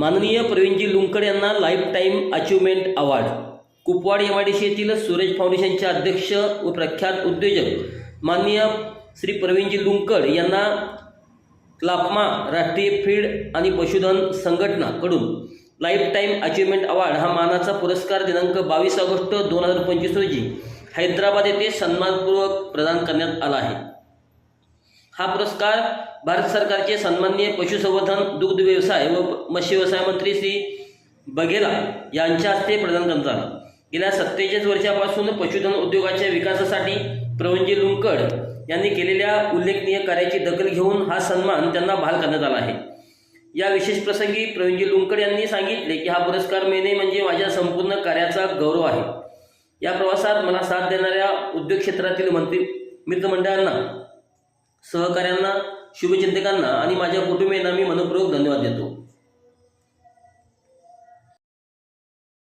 माननीय प्रवीणजी लुंकड यांना life time achievement award Kupwad M I D C येथील सुरेश फाउंडेशनचे अध्यक्ष व प्रख्यात उद्योजक माननीय श्री प्रवीणजी लुंकड यांना क्लापमा राष्ट्रीय फीड आणि पशुधन संघटनाकडून लाईफ टाईम अचिव्हमेंट अवॉर्ड हा मानाचा पुरस्कार दिनांक बावीस ऑगस्ट दोन हजार पंचवीस रोजी हैदराबाद येथे सन्मानपूर्वक प्रदान करण्यात आला आहे. हा पुरस्कार भारत सरकारचे सन्माननीय पशुसंवर्धन दुग्ध व्यवसाय व मत्स्य व्यवसाय मंत्री श्री बघेला यांच्या हस्ते प्रदान करण्यात आला. गेल्या सत्तेचाळीस वर्षापासून पशुधन उद्योगाच्या विकासासाठी प्रवंजी लुंकड यांनी केलेल्या उल्लेखनीय कार्याची दखल घेऊन हा सन्मान त्यांना बहाल करण्यात आला आहे. या विशेष प्रसंगी प्रवीणजी लुंकड यांनी सांगितले की हा पुरस्कार मिळणे म्हणजे माझ्या संपूर्ण कार्याचा गौरव आहे. या प्रवासात मला साथ देणाऱ्या उद्योग क्षेत्रातील मंत्री मित्रमंडळांना सहकाऱ्यांना शुभचिंतकांना आणि माझ्या कुटुंबियांना मी मनपूर्वक धन्यवाद देतो.